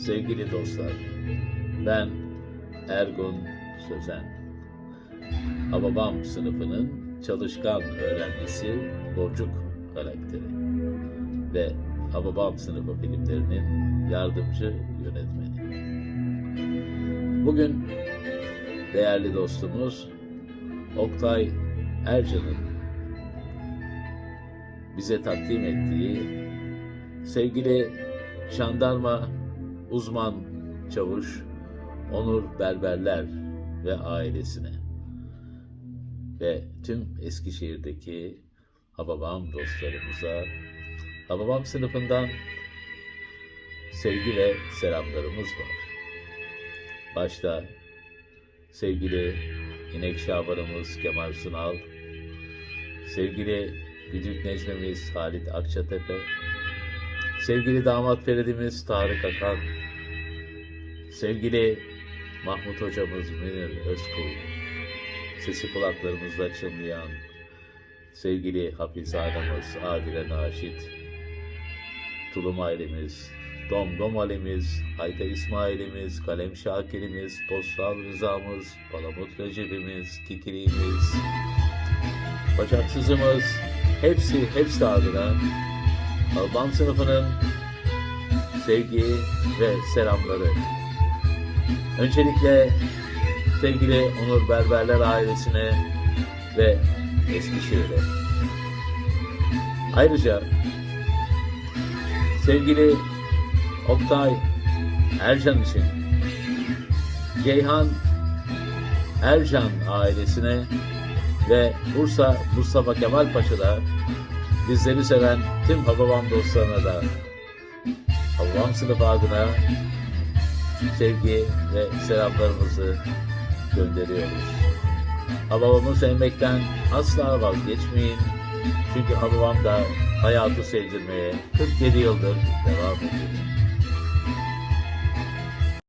Sevgili dostlar, ben Ergun Sözen. Hababam sınıfının çalışkan öğrencisi Borcuk karakteri ve Hababam sınıfı filmlerinin yardımcı yönetmeni. Bugün değerli dostumuz Oktay Ercan'ın bize takdim ettiği sevgili jandarma uzman çavuş Onur Berberler ve ailesine ve tüm Eskişehir'deki Hababam dostlarımıza Hababam sınıfından sevgi ve selamlarımız var. Başta sevgili İnek Şabanımız Kemal Sunal, sevgili Güdük Necmemiz Halit Akçatepe, sevgili damat Feridimiz Tarık Akan, sevgili Mahmut Hocamız Münir Özkul, sesi kulaklarımızda çınlayan sevgili Hafizanemiz Adile Naşit, Tulum ailemiz, Dom Dom Alemiz, Hayta İsmail'imiz, Kalem Şakir'imiz, Postal Rıza'mız, Palamut Recep'imiz, Kikiri'miz, Bacaksızımız, hepsi, hepsi adına Alban sınıfının sevgi ve selamları. Öncelikle sevgili Onur Berberler ailesine ve Eskişehir'e. Ayrıca sevgili Oktay Ercan için Ceyhan Ercan ailesine ve Bursa Mustafa Kemal Paşa'da bizleri seven tüm Hababam dostlarına da Hababam sınıfı adına sevgi ve selamlarımızı gönderiyoruz. Hababamı sevmekten asla vazgeçmeyin. Çünkü Hababam da hayatı sevdirmeye 47 yıldır devam ediyor.